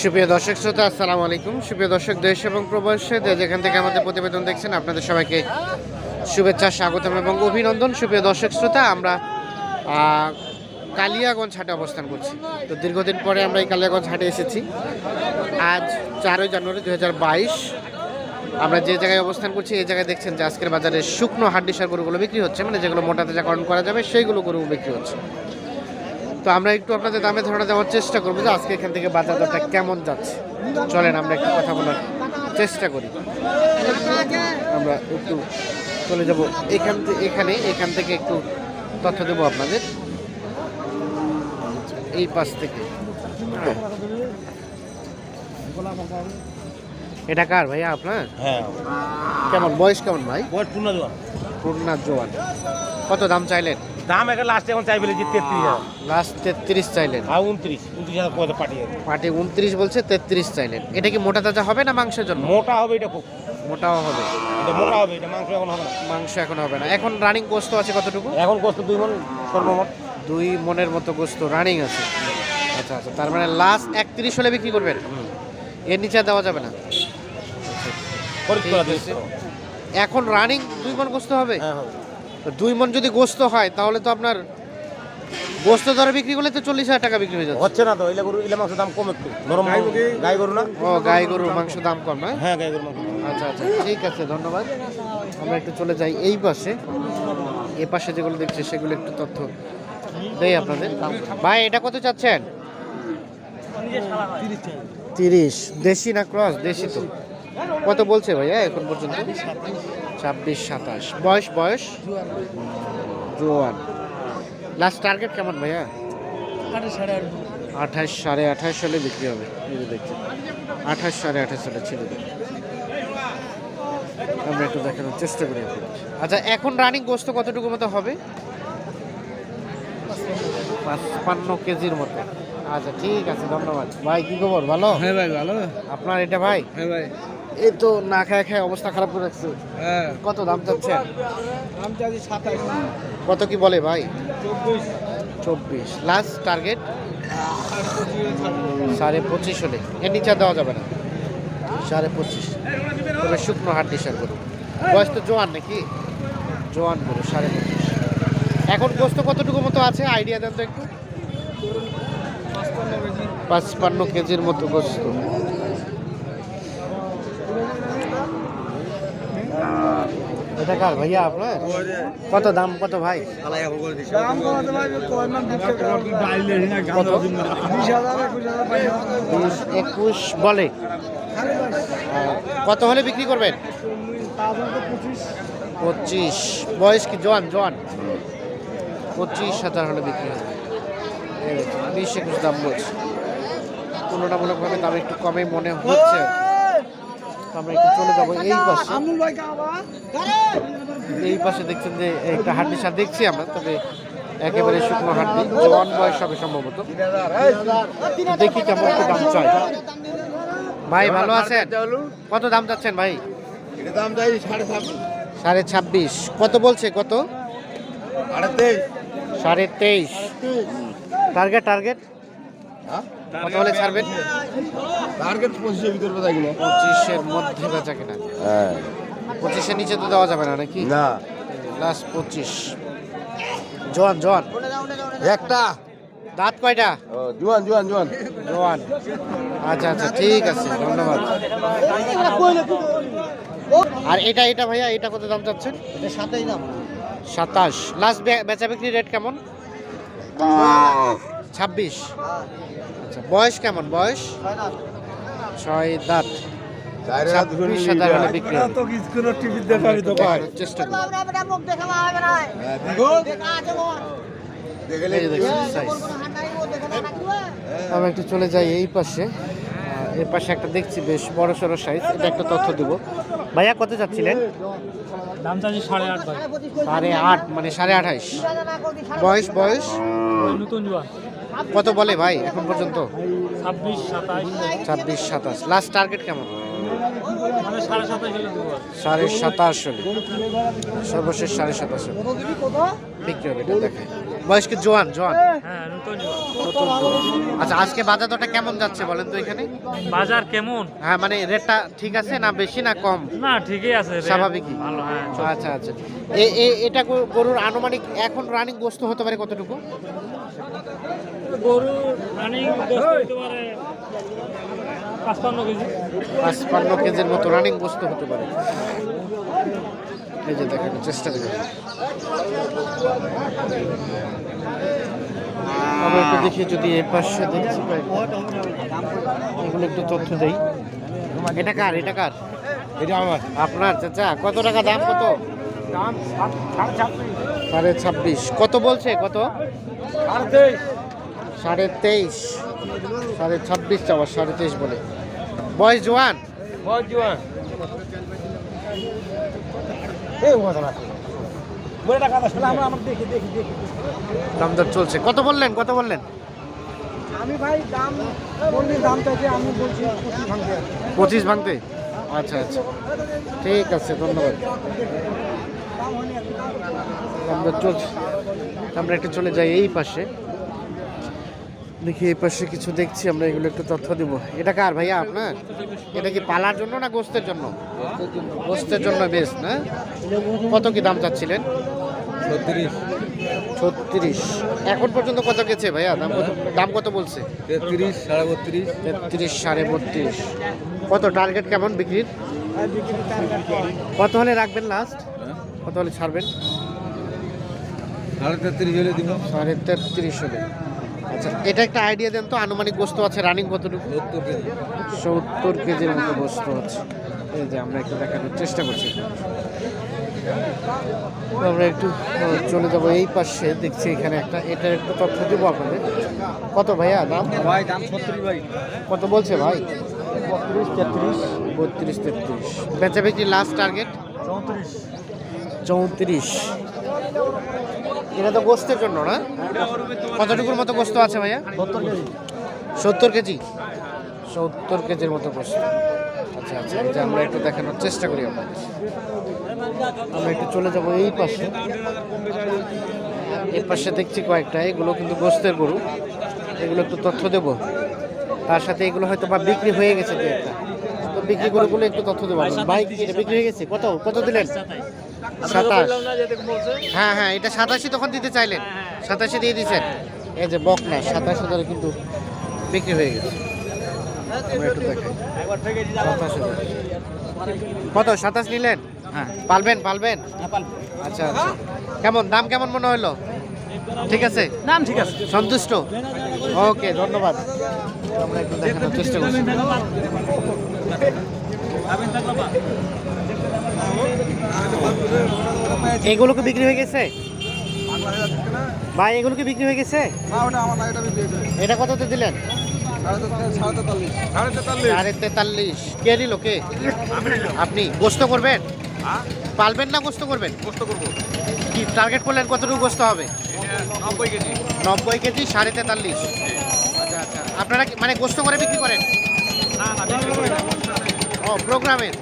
সুপ্রিয় দর্শক শ্রোতা, আসসালামু আলাইকুম। সুপ্রিয় দর্শক, দেশ এবং প্রবাসে যেখান থেকে আমাদের প্রতিবেদন দেখছেন, আপনাদের সবাইকে শুভেচ্ছা, স্বাগতম এবং অভিনন্দন। সুপ্রিয় দর্শক শ্রোতা, আমরা কালিয়াগঞ্জ হাটে অবস্থান করছি। তো দীর্ঘদিন পরে আমরা এই কালিয়াগঞ্জ হাটে এসেছি। আজ চারই জানুয়ারি দুই হাজার বাইশ। আমরা যে জায়গায় অবস্থান করছি, এই জায়গায় দেখছেন যে আজকের বাজারে শুকনো হাড্ডিসার গরুগুলো বিক্রি হচ্ছে। মানে যেগুলো মোটা তাজাকরণ করা যাবে, সেইগুলো গরু বিক্রি হচ্ছে। তো আমরা একটু আপনাদের দামে ধারণা দেওয়ার চেষ্টা করব যে আজকে এখান থেকে বাজার দরটা কেমন যাচ্ছে। চলেন আমরা একটু কথা বলার চেষ্টা করি। আমরা একটু চলে যাব এখান থেকে এখানে এখান থেকে একটু তথ্য দেবো আপনাদের। এই পাশ থেকে। হ্যাঁ। এটা কার ভাইয়া আপনার? হ্যাঁ। কেমন? বয়স কেমন ভাই? বয়স পূর্ণ জোয়ান। পূর্ণা জোয়ান। কত দাম চাইলেন? দাম একটা লাস্টে এখন চাইবে যে তেত্রিশ হাজার। লাস্ট তেত্রিশ চাইলেন। আর উনত্রিশ উনত্রিশ হাজার পয়সা পাঠিয়ে। পাটি উনত্রিশ বলছে তেত্রিশ চাইলেন। এটা কি মোটা তাজা হবে না মাংসের জন্য? মোটা হবে এটা খুব। মোটাও হবে। এটা মোটা হবে এটা মাংস এখন হবে না। মাংস এখন হবে না। এখন রানিং গোস্ত আছে কতটুকু? এখন কষ্ট দুই মন সর্বমোট দুই মনের মতো গোস্ত রানিং আছে। আচ্ছা আচ্ছা তার মানে লাস্ট একত্রিশ হলে বিক্রি করবেন? এর নিচে দেওয়া যাবে না। এখন রানিং দুই মন গোস্ত হবে? হ্যাঁ হবে। দুই মন যদি গোস্ত হয় তাহলে তো আপনার গোস্ত দরে বিক্রি করলে তো চল্লিশ হাজার টাকা বিক্রি হয়ে যাচ্ছে। হচ্ছে না তো এলে গরু এলে মাংসের দাম কম একটু। নরম গাই গরু না? ও গাই গরুর মাংস দাম কম না হ্যাঁ গাই গরু মাংস আচ্ছা আচ্ছা ঠিক আছে ধন্যবাদ। আমরা একটু চলে যাই এই পাশে। এ পাশে যেগুলো দেখছি সেগুলো একটু তথ্য দেই আপনাদের। ভাই এটা কত চাচ্ছেন? তিরিশ। দেশি না ক্রস? দেশি তো। কত বলছে ভাইয়া এখন পর্যন্ত? ছাব্বিশ সাতাশ। বয়স বয়স? জোয়ান। লাস্ট টার্গেট কেমন ভাইয়া? আঠাশ সাড়ে আঠাশ। সালে বিক্রি হবে। যে দেখছি আঠাশ সাড়ে আঠাশ সালে ছিল আমরা একটু দেখানোর চেষ্টা করি আচ্ছা এখন রানিং গোস্ত কতটুকু মতো হবে? পাঁচপান্ন কেজির মতো। আচ্ছা ঠিক আছে ধন্যবাদ। ভাই কি খবর? ভালো? হ্যাঁ ভাই ভালো। আপনার এটা ভাই? হ্যাঁ ভাই। এই তো না খায় খায় অবস্থা খারাপ করে রাখছে। হ্যাঁ। কত দাম চাচ্ছেন দাম কত কি বলে ভাই? চব্বিশ। লাস্ট টার্গেট সাড়ে পঁচিশ। হলে। এর নিচে দেওয়া যাবে না। সাড়ে পঁচিশ। তবে শুকনো হাট ডিসার করুন। বয়স তো জোয়ান নাকি? জোয়ান করো সাড়ে পঁচিশ। এখন গোস্ত কতটুকু মতো আছে? আইডিয়া দেন তো একটু। পাঁচপান্ন কেজির মতো গোস্ত। এটা কার ভাইয়া আপনার? কত দাম, কত ভাই? একুশ বলে। কত হলে বিক্রি করবেন? পঁচিশ। বয়স কি? জোয়ান জোয়ান। পঁচিশ হাজার হলে বিক্রি হবে। বিশ একুশ দাম বলছে। তুলনামূলকভাবে দাম একটু কমে মনে হচ্ছে। আমরা একটু চলে যাব এই পাশে। ভাই এই পাশে দেখছেন যে একটা হাড্ডি সার দেখছি আমরা তবে একেবারে শুকনো হাড্ডি জোয়ান বয়স হবে সম্ভবত। দেখি কেমন কি দাম চাই। ভাই ভালো আছেন? কত দাম চাচ্ছেন ভাই? দাম চাই সাড়ে ছাব্বিশ। সাড়ে ছাব্বিশ কত বলছে কত? সাড়ে তেইশ। সাড়ে তেইশ। Target target? কত হলে ছাড়বেন? টার্গেট পঁচিশের ভিতরে কোথায় কিনা পঁচিশের মধ্যে বেচা কিনা হ্যাঁ। পঁচিশের নিচে তো দেওয়া যাবে না নাকি? না। লাস্ট পঁচিশ। জোয়ান জোয়ান। একটা। দাঁত কয়টা? ও জুয়ান জুয়ান জুয়ান। জোয়ান। আচ্ছা আচ্ছা ঠিক আছে ধন্যবাদ। আর এটা এটা ভাইয়া এটা কত দাম চাচ্ছেন? সাতাই দাম। সাতাশ। লাস্ট বেচা বিক্রি রেট কেমন? ছাব্বিশ। আচ্ছা বয়স কেমন? বয়স? ছয় দাঁত। ছাব্বিশ হাজার হলে বিক্রি চেষ্টা করি এই যে দেখছেন size। আমরা একটু চলে যাই এই পাশে। এই পাশে একটা দেখছি বেশ বড় সড়ো সাইজ এটা একটা তথ্য দেব। ভাইয়া কত যাচ্ছিলেন? দাম চাচ্ছি সাড়ে আট সাড়ে আট মানে সাড়ে আঠাইশ। বয়স বয়স? নতুন জোয়ান কত বলে ভাই এখন পর্যন্ত? ছাব্বিশ সাতাশ। লাস্ট টার্গেট কেমন? মানে সাড়ে সাতাশ হলে সর্বশেষ সাড়ে সাতাশ হলে। বিক্রি হবে এটা দেখে বয়স কি জোয়ান? জোয়ান? হ্যাঁ আচ্ছা আজকে বাজার দরটা কেমন যাচ্ছে বলেন তো এখানে? বাজার কেমন? হ্যাঁ মানে রেটটা ঠিক আছে না বেশি না কম? না ঠিকই আছে স্বাভাবিকই। ভালো হ্যাঁ আচ্ছা আচ্ছা। এটা গরুর আনুমানিক এখন রানিং গোস্ত হতে পারে কতটুকু? গরু রানিং পারে পাঁচপান্ন কেজি। পাঁচপান্ন কেজির মতো রানিং গোস্ত হতে পারে। এই যে দেখেন চেষ্টা করি আমরা একটু দেখি যদি এ পাশে দেখছি। এগুলো একটু তথ্য দেই। এটা কার? এটা কার? এটা আমার। আপনার চাচা কত টাকা দাম কত? দাম সাড়ে ছাব্বিশ। সাড়ে ছাব্বিশ। কত বলছে? কত? সাড়ে তেইশ। সাড়ে তেইশ সাড়ে ছাব্বিশ চাওয়া সাড়ে তেইশ বলে। বয়স জোয়ান? বয় জোয়ান। এই কথা না বলে টাকা দাও শালা আমরা আমরা দেখি দেখি দেখি। দাম দর চলছে। কত বললেন কত বললেন? আমি ভাই দাম বললি দাম চাইছে আমি বলছি পঁচিশ ভাঙতে। পঁচিশ ভাঙতে? আচ্ছা আচ্ছা। ঠিক আছে ধন্যবাদ। আমরা চলছে। আমরা একটু চলে যাই এই পাশে। দেখি এই পাশে কিছু দেখছি আমরা এগুলো একটু তথ্য দিব। এটা কার ভাইয়া আপনার? এটা কি পালার জন্য না গোস্তের জন্য? গোস্তের জন্য বেশ না? কত কি দাম চাচ্ছিলেন? ছত্রিশ। ছত্রিশ। এখন পর্যন্ত কত গেছে ভাইয়া? দাম কত দাম কত বলছে? তেত্রিশ সাড়ে বত্রিশ। তেত্রিশ সাড়ে বত্রিশ। কত টার্গেট কেমন বিক্রির? কত হলে রাখবেন লাস্ট কত হলে ছাড়বেন? সাড়ে তেত্রিশ হলে দিব। সাড়ে তেত্রিশ হলে। আচ্ছা এটা একটা আইডিয়া দেন তো আনুমানিক বস্তু আছে রানিং কতটুকু? সত্তর কেজি সত্তর কেজির মতো বস্তু আছে। এই যে আমরা একটু দেখানোর চেষ্টা করছি। আমরা একটু চলে যাব এই পাশে। দেখছি এখানে একটা এটার একটু তথ্য দেবো আপনাদের। কত ভাইয়া দাম? ভাই দাম ছত্রিশ ভাই। কত বলছে ভাই? বত্রিশ তেত্রিশ। বত্রিশ তেত্রিশ। বেচা বিক্রি লাস্ট টার্গেট চৌত্রিশ। চৌত্রিশ। এটা তো গোস্তের জন্য না? কতটুকুর মতো গোস্ত আছে ভাইয়া? সত্তর কেজি। সত্তর কেজি? সত্তর কেজির মতো গোস্ত। আচ্ছা আচ্ছা যে আমরা একটু দেখানোর চেষ্টা করি আপনাদের। আমরা একটু চলে যাব এই পাশে। এই পাশে দেখছি কয়েকটা এগুলো কিন্তু গোস্তের গরু। এগুলো একটু তথ্য দেব। তার সাথে এগুলো হয়তো বা বিক্রি হয়ে গেছে তো বিক্রি গরুগুলো একটু তথ্য দেবো। বাইক বিক্রি হয়ে গেছে? কত? কত দিলেন? সাতাশ। হ্যাঁ হ্যাঁ এটা সাতাশি তখন দিতে চাইলেন। সাতাশি দিয়ে দিচ্ছেন এই যে বক না সাতাশ হাজারে কিন্তু বিক্রি হয়ে গেছে। কত সাতাশ নিলেন? হ্যাঁ। পালবেন পালবেন? আচ্ছা আচ্ছা। কেমন দাম কেমন মনে হলো? ঠিক আছে? নাম ঠিক আছে। সন্তুষ্ট? ওকে ধন্যবাদ। আমরা একটু দেখানোর চেষ্টা করছি। এগুলো কি বিক্রি হয়ে গেছে? ভাই এগুলো কি বিক্রি হয়ে গেছে? এটা কততে দিলেন? সাড়ে তেতাল্লিশ। কে কে? আপনি গোস্ত করবেন? পালবেন না গোস্ত করবেন? কষ্ট করব। কি টার্গেট করলেন কতটুকু গোস্ত হবে? নব্বই কেজি। নব্বই কেজি সাড়ে তেতাল্লিশ। আচ্ছা আচ্ছা। আপনারা কি মানে গোস্ত করে বিক্রি করেন? ও প্রোগ্রামের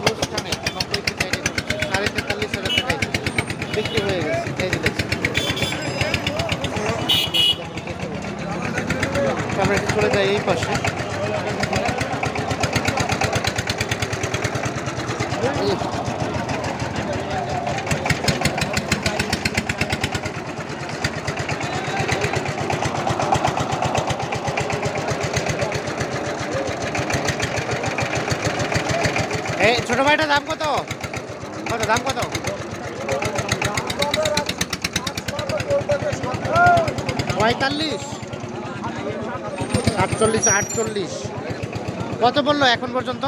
অনুষ্ঠানে নব্বই কেজি item সাড়ে তেতাল্লিশ হাজার টাকায় বিক্রি হয়ে গেছে। এই আমরা একটু চলে যাই এই পাশে। ছোট ভাইটার দাম দাম কত? পঁয়তাল্লিশ। সাতচল্লিশ আটচল্লিশ। কত বলল এখন পর্যন্ত?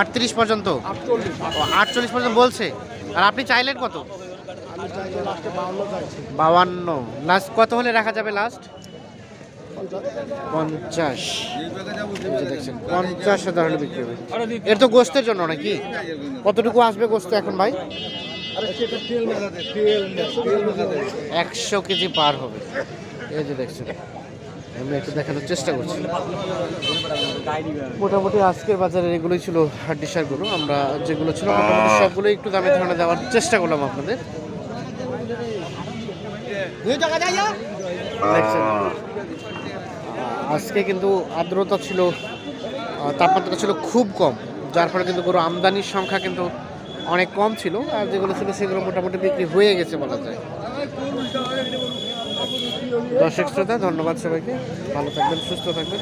আটত্রিশ পর্যন্ত। আটচল্লিশ পর্যন্ত বলছে। আর আপনি চাইলেন কত? বাউান্ন লাস্ট কত হলে রাখা যাবে লাস্ট পঞ্চাশ। দেখছেন পঞ্চাশ হাজার হলে বিক্রি হবে। এর তো গোস্তের জন্য নাকি? কতটুকু আসবে গোস্ত এখন ভাই? একশো কেজি পার হবে। এই যে দেখছেন আমরা একটু দেখানোর চেষ্টা করছি। মোটামুটি আজকের বাজারে এগুলোই ছিল হাড্ডি সারগুলো আমরা যেগুলো ছিল মোটামুটি সবগুলো একটু দামে ধারণা দেওয়ার চেষ্টা করলাম আপনাদের। দেখছেন আজকে কিন্তু আর্দ্রতা ছিল তাপমাত্রা ছিল খুব কম, যার ফলে কিন্তু গরু আমদানির সংখ্যা কিন্তু অনেক কম ছিল, আর যেগুলো ছিল সেগুলো মোটামুটি বিক্রি হয়ে গেছে বলা যায়। দর্শক শ্রোতা, ধন্যবাদ সবাইকে। ভালো থাকবেন, সুস্থ থাকবেন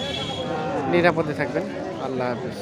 নিরাপদে থাকবেন। আল্লাহ হাফিজ।